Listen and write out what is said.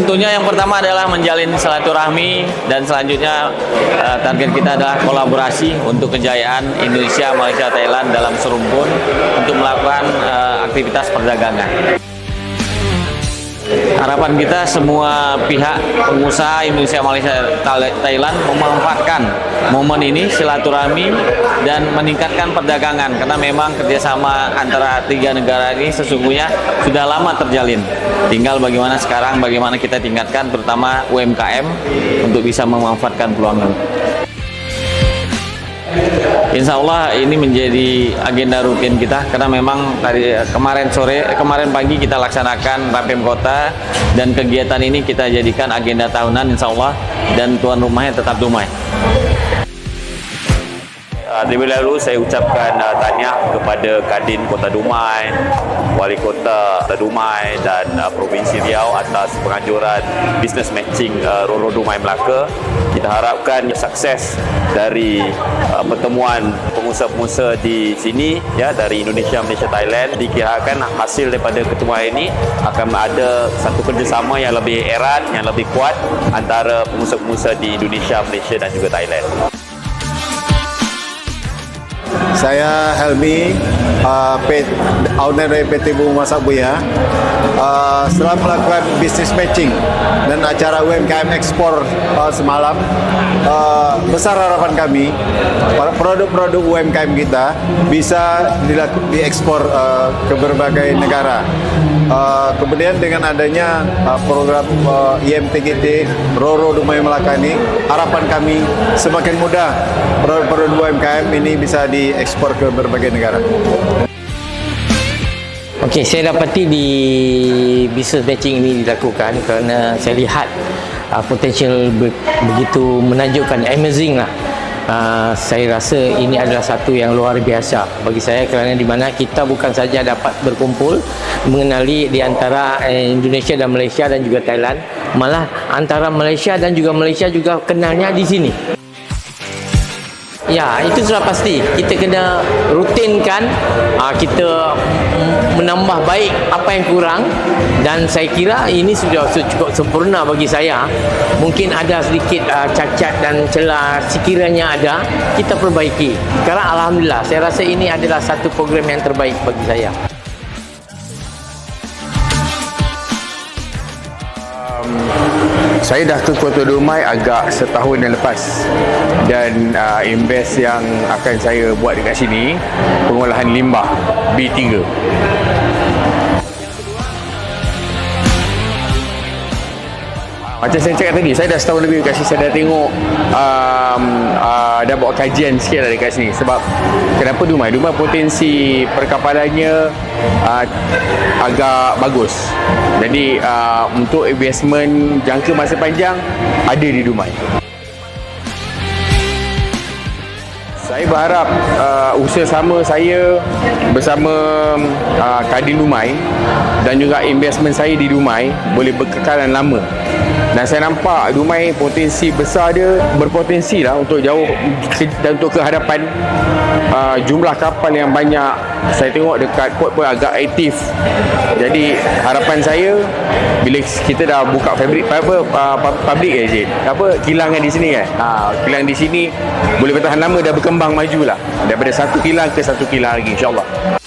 tentunya yang pertama adalah menjalin silaturahmi dan selanjutnya eh, target kita adalah kolaborasi untuk kejayaan Indonesia, Malaysia, Thailand dalam serumpun untuk melakukan eh, aktivitas perdagangan. Harapan kita semua pihak pengusaha Indonesia, Malaysia, Thai- Thailand memanfaatkan momen ini silaturahmi dan meningkatkan perdagangan karena memang kerjasama antara tiga negara ini sesungguhnya sudah lama terjalin. Tinggal bagaimana sekarang, bagaimana kita tingkatkan terutama UMKM untuk bisa memanfaatkan peluang ini. Insya Allah ini menjadi agenda rutin kita karena memang tadi eh, kemarin sore eh, kemarin pagi kita laksanakan Rapim Kota dan kegiatan ini kita jadikan agenda tahunan Insya Allah dan tuan rumahnya tetap Dumai. Terlebih dahulu saya ucapkan uh, tahniah kepada Kadin Kota Dumai, Wali Kota Kota Dumai dan uh, Provinsi Riau atas penganjuran business matching uh, Roro Dumai Melaka. Kita harapkan sukses dari uh, pertemuan pengusaha-pengusaha di sini ya dari Indonesia, Malaysia, Thailand. Dikirakan hasil daripada pertemuan ini akan ada satu kerjasama yang lebih erat, yang lebih kuat antara pengusaha-pengusaha di Indonesia, Malaysia dan juga Thailand. Saya Helmi, uh, owner dari PT Buma Sabuya. Uh, setelah melakukan business matching dan acara UMKM ekspor uh, semalam, uh, besar harapan kami produk-produk UMKM kita bisa diekspor uh, ke berbagai negara. Uh, kemudian dengan adanya uh, program uh, IMTGT Roro Dumai Melaka ini, harapan kami semakin mudah produk-produk UMKM ini bisa diekspor ke berbagai negara. Okey, saya dapati di business matching ini dilakukan kerana saya lihat uh, potensial be- begitu menakjubkan, amazing lah. Uh, saya rasa ini adalah satu yang luar biasa bagi saya kerana di mana kita bukan saja dapat berkumpul mengenali di antara eh, Indonesia dan Malaysia dan juga Thailand malah antara Malaysia dan juga Malaysia juga kenalnya di sini Ya, itu sudah pasti. Kita kena rutinkan, uh, kita menambah baik apa yang kurang dan saya kira ini sudah cukup sempurna bagi saya. Mungkin ada sedikit uh, cacat dan celah sekiranya ada, kita perbaiki. Sekarang Alhamdulillah, saya rasa ini adalah satu program yang terbaik bagi saya. Saya dah ke Kota Dumai agak setahun yang lepas. Dan uh, invest yang akan saya buat dekat sini pengolahan limbah B3 Macam saya cakap tadi, saya dah setahun lebih dekat sini, saya dah tengok um, uh, dah buat kajian sikit lah dekat sini sebab kenapa Dumai? Dumai potensi perkapalannya uh, agak bagus. Jadi uh, untuk investment jangka masa panjang ada di Dumai. Saya berharap uh, usaha sama saya bersama uh, Kadin Dumai dan juga investment saya di Dumai boleh berkekalan lama. Dan saya nampak Dumai potensi besar dia berpotensi lah untuk jauh ke, dan untuk ke hadapan uh, jumlah kapal yang banyak. Saya tengok dekat port pun agak aktif. Jadi harapan saya bila kita dah buka fabrik apa uh, public eh apa kilang yang di sini kan ha, kilang di sini boleh bertahan lama dah berkembang maju lah. Daripada satu kilang ke satu kilang lagi insyaAllah